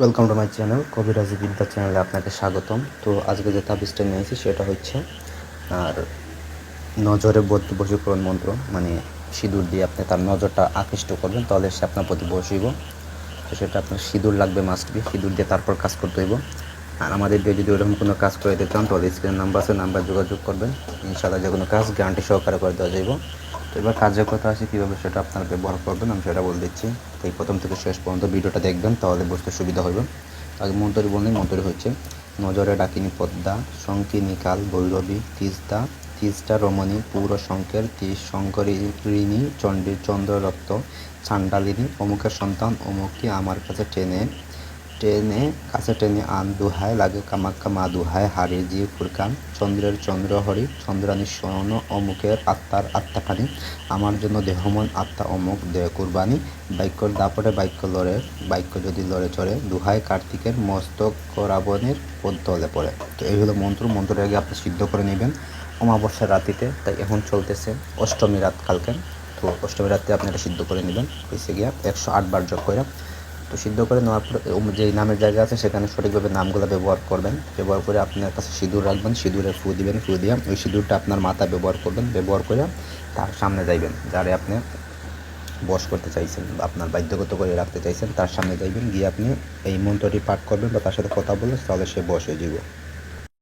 Welcome to my channel কবিরাজি বিদ্যা চ্যানেলে আপনাকে স্বাগতম। তো আজকে যে তাবিজটা নিয়েছি সেটা হচ্ছে, আর নজরে বদ্ধ বশীকরণ মন্ত্র মানে সিঁদুর দিয়ে আপনি তার নজরটা আকৃষ্ট করবেন, তাহলে সে আপনার প্রতি বসিব। তো সেটা আপনার সিঁদুর লাগবে মাস্ট বি সিঁদুর দিয়ে তারপর কাজ করতে হইব। আর আমাদের দিয়ে যদি ওরকম কোনো কাজ করে দিতে চান, তাহলে স্ক্রিনের নাম্বার আছে নাম্বার যোগাযোগ করবেন। ইনশাআল্লাহ যে কোনো কাজ গ্যারান্টি সহকারে করে দেওয়া যাইব। তো এবার কাজের কথা আছে, কীভাবে সেটা আপনারা ব্যবহার করবেন, আমি সেটা বলে দিচ্ছি। তো এই প্রথম থেকে শেষ পর্যন্ত ভিডিওটা দেখবেন, তাহলে বুঝতে সুবিধা হবে। আগে মন্তরি বললেই মন্তরি হচ্ছে, নজরে ডাকিনী পদ্মা, শঙ্কিনী কাল, ভৈরবী, তিস্তা তিস্তা রমণী, পৌর শঙ্কের, তিস শঙ্করিণী, চণ্ডী চন্দ্ররক্ত চাণ্ডালিনী, অমুকের সন্তান, অমুককে আমার কাছে টেনে টেনে, কাছে টেনে আন দুহায়, লাগে কামাক্কা মা দুহায় হারিয়ে জিয়ে ফুরকান, চন্দ্রের চন্দ্র হরি চন্দ্রানী স্বর্ণ, অমুকের আত্মার আত্মাখানি আমার জন্য দেহমন আত্মা, অমুক দেহ কুরবানি, বাক্যর দাপটে বাক্য লড়ে, বাক্য যদি লড়ে চড়ে, দুহায় কার্তিকের মস্তক রাবণের পদ্মলে পড়ে। তো এই হলো মন্ত্র মন্ত্রের আগে আপনি সিদ্ধ করে নেবেন। অমাবস্যার রাতিতে, তাই এখন চলতেছে অষ্টমী রাত কালকে। তো অষ্টমী রাতে আপনি এটা সিদ্ধ করে নেবেন। হয়েছে গিয়া একশো আটবার যোগ করে তো সিদ্ধ করে নেওয়ার পরে যে নামের জায়গা আছে সেখানে সঠিকভাবে নামগুলো ব্যবহার করবেন। ব্যবহার করে আপনার কাছে সিঁদুর রাখবেন, সিঁদুরে ফু দিবেন, ফু দিয়ে ওই সিঁদুরটা আপনার মাথা ব্যবহার করবেন, ব্যবহার করে তার সামনে যাইবেন। যারে আপনি বস করতে চাইছেন, আপনার বাধ্যগত করে রাখতে চাইছেন, তার সামনে যাইবেন, গিয়ে আপনি এই মন্ত্রটি পাঠ করবেন বা তার সাথে কথা বলবেন তাহলে সে বশ হয়ে যাবে